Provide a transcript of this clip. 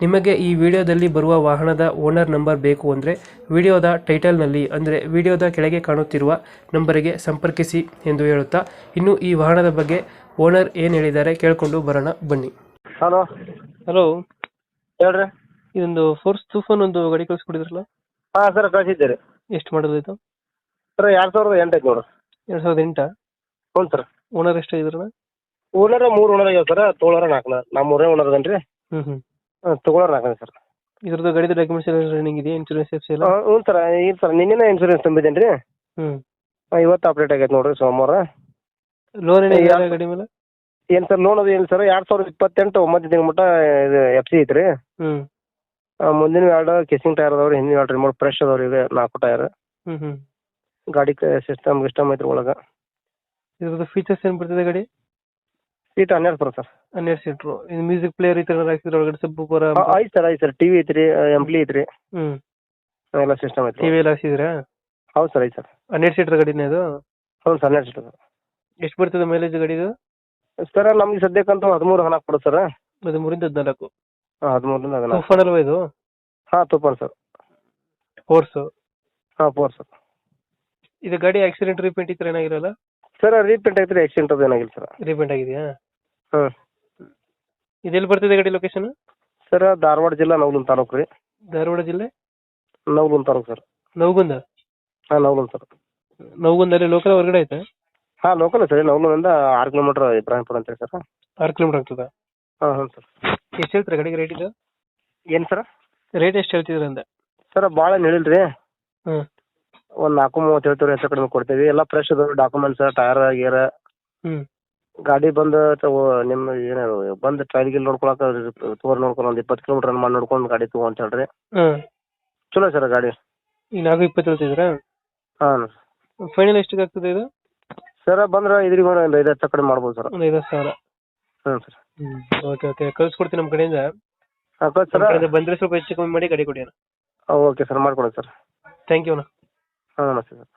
ನಿಮಗೆ ಈ ವಿಡಿಯೋದಲ್ಲಿ ಬರುವ ವಾಹನದ ಓನರ್ ನಂಬರ್ ಬೇಕು ಅಂದರೆ ವಿಡಿಯೋದ ಟೈಟಲ್ನಲ್ಲಿ ಅಂದರೆ ವಿಡಿಯೋದ ಕೆಳಗೆ ಕಾಣುತ್ತಿರುವ ನಂಬರಿಗೆ ಸಂಪರ್ಕಿಸಿ ಎಂದು ಹೇಳುತ್ತಾ ಇನ್ನು ಈ ವಾಹನದ ಬಗ್ಗೆ ಓನರ್ ಏನು ಹೇಳಿದ್ದಾರೆ ಕೇಳಿಕೊಂಡು ಬರೋಣ ಬನ್ನಿ. ಹಲೋ. ಹಲೋ. ಹೇಳ್ರಿ. ಇದೊಂದು ಫೋರ್ಸ್ ತೂಫಾನ್ ಒಂದು ಗಾಡಿ ಕಳಿಸ್ಕೊಡಿದ್ರಲ್ಲ? ಹಾಂ ಸರ್ ಕಳಿಸಿದ್ದೀರಿ. ಎಷ್ಟು ಮಾಡೋದು ಇದು? ಸರ್ ಎರಡು ಸಾವಿರದ ಎಂಟು ಐತೆ ನೋಡ್ರಿ. ಎರಡು ಸಾವಿರದ ಎಂಟ? ಹ್ಞೂ ಸರ್. ಓನರ್ ಎಷ್ಟಾಗಿದ್ರಲ್ಲ ಓನರ್ ಮೂರು ಓನರ್ ಆಗ್ಯಾವ ಸರ್ ತೋಳರ ನಾಲ್ಕು ನಮ್ಮ ಮೂರೇ ಓನರ್ ಅದನ್ರಿ. ಹ್ಞೂ ಹ್ಞೂ ಹಾಂ ತೊಗೊಳೋರ ನಾಲ್ಕು ಸರ್. ಇದ್ರದ್ದು ಗಾಡಿದ ಡಾಕ್ಯುಮೆಂಟ್ಸ್ ಎಲ್ಲ ರನ್ನಿಂಗ್ ಇದೆ ಇನ್ಶೂರೆನ್ಸ್ ಎಫ್ಸಿ ಎಲ್ಲ? ಹ್ಞೂ ಸರ್ ಇಲ್ಲ ಸರ್ ನಿನ್ನೆ ಇನ್ಸೂರೆನ್ಸ್ ತುಂಬಿದ್ದೇನೆ ರೀ ಹ್ಞೂ ಇವತ್ತು ಅಪ್ಡೇಟ್ ಆಗೈತೆ ನೋಡ್ರಿ ಸೋಮವಾರ. ಲೋನ್ ಏನಿದೆ ಯಾವ- ಗಾಡಿ ಮೇಲೆ? ಏನು ಸರ್ ಲೋನ್ ಅದು ಏನು ಸರ್ ಎರಡು ಸಾವಿರದ ಇಪ್ಪತ್ತೆಂಟು ಒಂಬತ್ತು ದಿನ ಮಟ್ಟ ಇದು ಎಫ್ ಸಿ ಐತ್ರಿ ಹ್ಞೂ ಮುಂದಿನ ಎರಡು ಕಿಸಿಂಗ್ ಟೈರ್ ಅದಾವ್ರಿ ಹಿಂದಿನ ಎರಡು ರಿಮೋಟ್ ಫ್ರೆಶ್ ಅದಾವ್ರಿ ಈಗ ನಾಲ್ಕು ಟೈರ್ ಹ್ಞೂ ಹ್ಞೂ ಗಾಡಿ ಸಿಸ್ಟಮ್ ಗಿಸ್ಟಮ್ ಐತ್ರಿ ಒಳಗೆ. ಇದ್ರದ್ದು ಫೀಚರ್ಸ್ ಏನು ಬರ್ತದೆ ಗಾಡಿ? ಸೀಟ್ ಹನ್ನೆರಡು ಸರ್ ಸರ್ ಹನ್ನೆರಡು ಸೀಟ್ರು ಇದು ಮ್ಯೂಸಿಕ್ ಪ್ಲೇಯರ್ ಈ ಥರ ಹಾಕಿದ್ರೆ ಒಳಗಡೆ ಸಬ್ ಬರ ಆಯ್ತು ಸರ್ ಆಯ್ತು ಸರ್ ಟಿವಿ ಐತ್ರಿ ಎಂಪ್ಲಿ ಐತ್ರಿ. ಹ್ಞೂ ಎಲ್ಲ ಸಿಸ್ಟಮ್ ಐತ್ರಿ. ಟಿವಿ ಎಲ್ಲ ಹಾಕ್ಸಿದ್ರಾ? ಹೌದು ಸರ್ ಐತ್ ಸರ್ ಹನ್ನೆರಡು ಸೀಟರ್ ಗಾಡಿನೇ ಅದು? ಹೌದು ಸರ್ ಹನ್ನೆರಡು ಸೀಟ್ ಎಷ್ಟು ಬರ್ತದೆ ಮೈಲೇಜ್ ಗಾಡಿದು? ಸರ್ ನಮ್ಗೆ ಸದ್ಯಕ್ಕಂತ ಹದಿಮೂರು ಹಣ ಕೊಡು ಸರ್ ಹದಿಮೂರಿಂದ ಹದಿನಾಲ್ಕು. ಹಾಂ ಹದಿಮೂರಿಂದ ಹದಿನಾಲ್ಕು. ತೂಫಾನ್ ಅಲ್ವಾ ಇದು? ಹಾಂ ತುಪ್ಪನ್ ಸರ್ ಫೋರ್ಸು ಹಾಂ ಫೋರ್ ಸರ್ ಇದು ಗಾಡಿ ಆಕ್ಸಿಡೆಂಟ್ ರಿಪೇಂಟ್ ಈ ಥರ ಏನಾಗಿರಲ್ಲ? ಸರ್ ರೀಪೇಂಟ್ ಐತ್ರಿ ಆಕ್ಸಿಡೆಂಟ್ ಅದು ಏನಾಗಿಲ್ಲ ಸರ್ ರೀಪೇಂಟ್ ಆಗಿದೆಯಾ? ಹಾಂ. ಇದೆಲ್ಲಿ ಬರ್ತಿದೆ ಗಾಡಿ ಲೊಕೇಶನ್ ಸರ್ ಧಾರವಾಡ ಜಿಲ್ಲಾ ನವಲುನ್ ತಾಲೂಕು ರೀ. ಧಾರವಾಡ ಜಿಲ್ಲೆ? ನವಲುನ್ ತಾಲೂಕು ಸರ್ ನವಗುಂದ? ಹಾಂ ನವಲುನ್ ಸರ್ ನವಗುಂದಲ್ಲಿ ಲೋಕಲ್ ಹೊರಗಡೆ ಐತೆ? ಹಾಂ ಲೋಕಲ್ ಸರ್ ನವಲುನಿಂದ ಆರು ಕಿಲೋಮೀಟರ್ ಇಬ್ರಾಹಿಂಪುರ ಅಂತೇಳಿ ಸರ್ ಆರು ಕಿಲೋಮೀಟರ್ ಆಗ್ತದೆ? ಹಾಂ ಹಾಂ ಸರ್ ಎಷ್ಟು ಹೇಳ್ತೀರಾ ಗಾಡಿಗೆ ರೇಟ್ ಇದು? ಏನು ಸರ್ ರೇಟ್ ಎಷ್ಟು ಹೇಳ್ತಿದ್ರ ಅಂದೆ ಸರ್ ಭಾಳ ಹೇಳಿಲ್ಲ ರೀ ಹ್ಞೂ ಒಂದು ನಾಲ್ಕು ಮೂವತ್ತು ಹೇಳ್ತೀವಿ ಹೆಚ್ಚು ಕಡಿಮೆ ಕೊಡ್ತೀವಿ. ಎಲ್ಲ ಫ್ರೆಶ್ ಅದ ಡಾಕ್ಯುಮೆಂಟ್ಸ್ ಟೈರ್ ಗೀರ ಹ್ಞೂ ಗಾಡಿ ಬಂದು ತಗೋ ನಿಮ್ಮ ಏನು ಬಂದು ಟ್ರೈಲ್ ಗಿಲ್ ನೋಡ್ಕೊಳಕ್ಕೆ ತೋರ್ ನೋಡ್ಕೊಂಡು ಒಂದು ಇಪ್ಪತ್ತು ರನ್ ಮಾಡಿ ನೋಡ್ಕೊಂಡು ಗಾಡಿ ತಗೋ ಅಂತ ಹೇಳ್ರಿ. ಹಾಂ. ಚಲೋ ಸರ್ ಗಾಡಿ. ಈಗ ನಾಲ್ಕು ಇಪ್ಪತ್ತು ಹೇಳ್ತಿದ್ದೀರಾ? ಹಾಂ ಫೈನಲ್ ಎಷ್ಟಿಗೆ ಆಗ್ತದೆ ಇದು? ಸರ್ ಬಂದ್ರೆ ಇದ್ರಿಗೆ ಒಂದು ಐದು ಹತ್ತು ಕಡಿಮೆ ಮಾಡ್ಬೋದು ಸರ್. ಒಂದು ಐವತ್ತು ಸಾವಿರ. ಹ್ಞೂ ಸರ್. ಹ್ಞೂ ಓಕೆ ಓಕೆ ಕಳ್ಸ್ಕೊಡ್ತೀನಿ ನಮ್ಮ ಕಡೆಯಿಂದ. ಹಾಂ ನಮ್ಮ ಸರ್. ಕಡೆಯಿಂದ ಬಂದರೆ ಸ್ವಲ್ಪ ಹೆಚ್ಚು ಕಮ್ಮಿ ಮಾಡಿ ಗಾಡಿ ಕೊಡಿ ಓಕೆ ಸರ್ ಮಾಡ್ಕೊಡಿ ಸರ್. ಥ್ಯಾಂಕ್ ಯು ಅಣ್ಣ. ಹಾಂ ನಮಸ್ತೆ ಸರ್